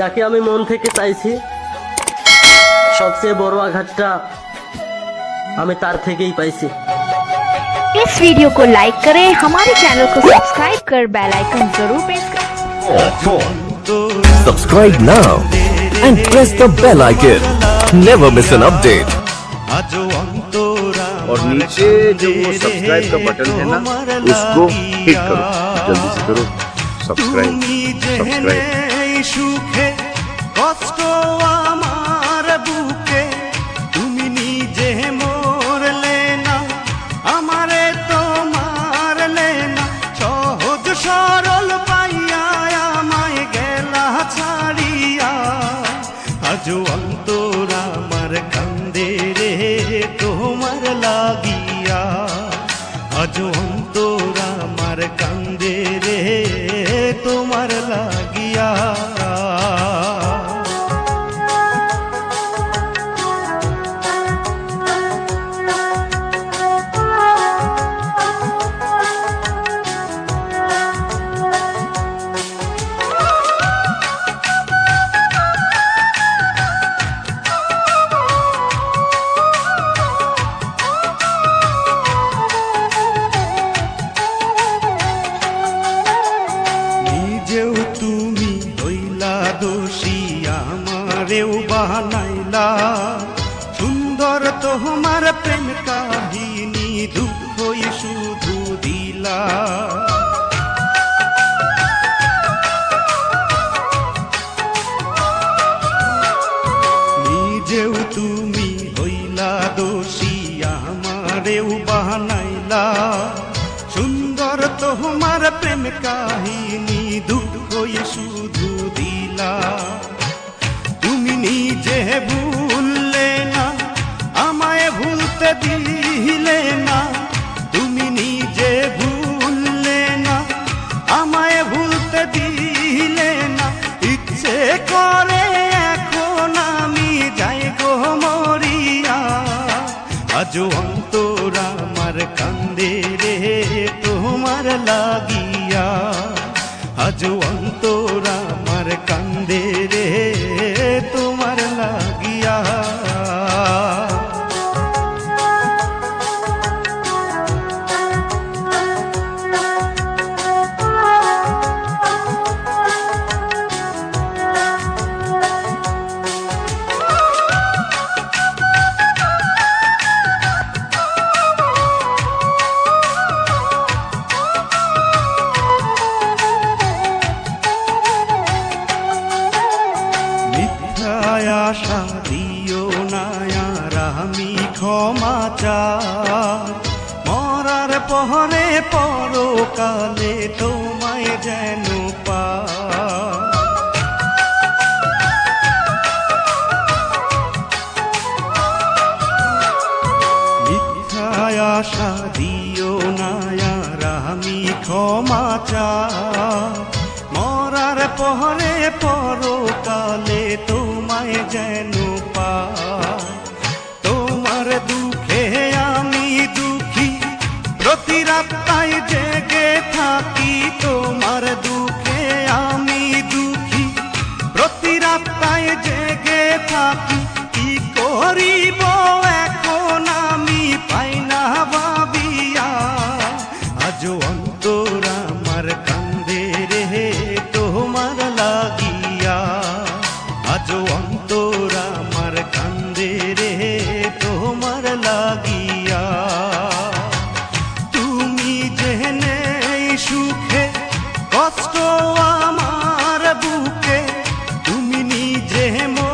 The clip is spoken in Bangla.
যাকে আমি মন থেকে চাইছি সবচেয়ে বড় আঘাতটা আমি তার থেকেই পাইছি इस वीडियो को लाइक करें हमारे चैनल को सब्सक्राइब कर बेल आइकन जरूर प्रेस करें Subscribe now and press the bell icon. Never miss an update. और नीचे जो वो सब्सक्राइब का बटन है ना उसको हिट करो जल्दी से करो सब्सक्राइब सब्सक्राइब সুখে কষ্ট আমার বুকে, তুমি নিজে মরলে না, আমারে তো মারলে না। সহজ সরল পাইয়া আমায় গেলা ছাড়িয়া আজ অন্তর আমার কান্দে রে, তোমার লাগিয়া। আজ বানাইলা সুন্দর তোমার প্রেম কাহিনী দুঃখই শুধু দিলা। নিজেও তুমি হইলা দোষী, আমারেও বানাইলা। সুন্দর তোমার প্রেম কাহিনী দুঃখই শুধু আজ অন্তর আমার কান্দে রে তোমার লাগিয়া। আজ অন্তর আশা দিও না আর আমি ক্ষমা চাই। মরার পহরে পরকালে তোমায় যেন পা আশা দিও না আর আমি ক্ষমা চাই। মরার পহরে পরকালে हैं मोह